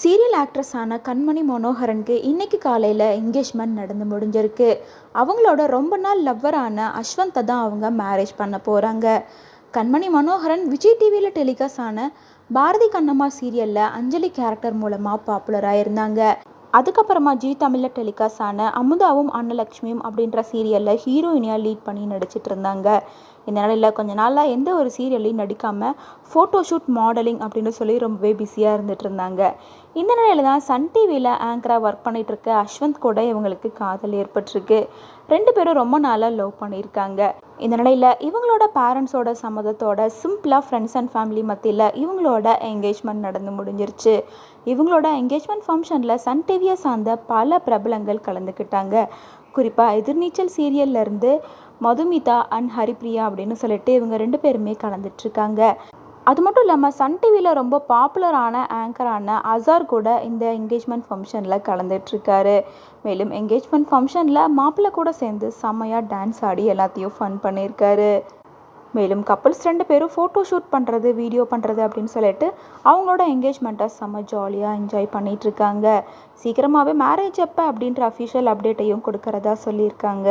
Serial ஆக்ட்ரஸான கண்மணி மனோகரனுக்கு இன்னைக்கு காலையில் engagement நடந்து முடிஞ்சிருக்கு. அவங்களோட ரொம்ப நாள் லவ்வரான அஸ்வந்தை தான் அவங்க மேரேஜ் பண்ண போகிறாங்க கண்மணி மனோகரன் விஜய் டிவியில் டெலிகாஸ்ட் ஆன பாரதி கண்ணம்மா சீரியலில் அஞ்சலி கேரக்டர் மூலமாக பாப்புலராக இருந்தாங்க. அதுக்கப்புறமா ஜி தமிழில் டெலிகாஸ்ட் ஆன அமுதாவும் அன்னலக்ஷ்மியும் அப்படின்ற சீரியலில் ஹீரோயினியாக லீட் பண்ணி நடிச்சிட்டு இருந்தாங்க. இந்த நிலையில் கொஞ்ச நாளாக எந்த ஒரு சீரியல்லையும் நடிக்காமல் ஃபோட்டோஷூட் மாடலிங் அப்படின்னு சொல்லி ரொம்பவே பிஸியாக இருந்துட்டு இருந்தாங்க. இந்த நிலையில் தான் சன் டிவியில் ஆங்கராக ஒர்க் பண்ணிகிட்ருக்க இருக்க அஸ்வந்த் கூட இவங்களுக்கு காதல் ஏற்பட்டிருக்கு. ரெண்டு பேரும் ரொம்ப நாளாக லவ் பண்ணியிருக்காங்க. இந்த நிலையில் இவங்களோட பேரண்ட்ஸோட சம்மதத்தோட சிம்பிளாக ஃப்ரெண்ட்ஸ் அண்ட் ஃபேமிலி மத்தியில் இவங்களோட என்கேஜ்மெண்ட் நடந்து முடிஞ்சிருச்சு. இவங்களோட என்கேஜ்மெண்ட் ஃபங்க்ஷனில் சன் டிவியை சார்ந்த பல பிரபலங்கள் கலந்துக்கிட்டாங்க. குறிப்பாக எதிர்நீச்சல் சீரியல்ல இருந்து மதுமிதா அண்ட் ஹரிப்ரியா அப்படின்னு சொல்லிட்டு இவங்க ரெண்டு பேருமே கலந்துட்டுருக்காங்க அது மட்டும் இல்லாமல் சன் டிவியில் ரொம்ப பாப்புலரான ஆங்கரான அசார் கூட இந்த என்கேஜ்மெண்ட் ஃபங்க்ஷனில் கலந்துட்ருக்காரு. மேலும் என்கேஜ்மெண்ட் ஃபங்க்ஷனில் மாப்பிள்ளை கூட சேர்ந்து செம்மையாக டான்ஸ் ஆடி எல்லாத்தையும் ஃபன் பண்ணியிருக்காரு. மேலும் கப்புள்ஸ் ரெண்டு பேரும் ஃபோட்டோ ஷூட் பண்ணுறது வீடியோ பண்ணுறது அப்படின்னு சொல்லிட்டு அவங்களோட என்கேஜ்மெண்ட்டை செம்ம ஜாலியாக என்ஜாய் பண்ணிகிட்ருக்காங்க சீக்கிரமாகவே மேரேஜ் அப்போ அப்படின்ற அஃபிஷியல் அப்டேட்டையும் கொடுக்கறதா சொல்லியிருக்காங்க.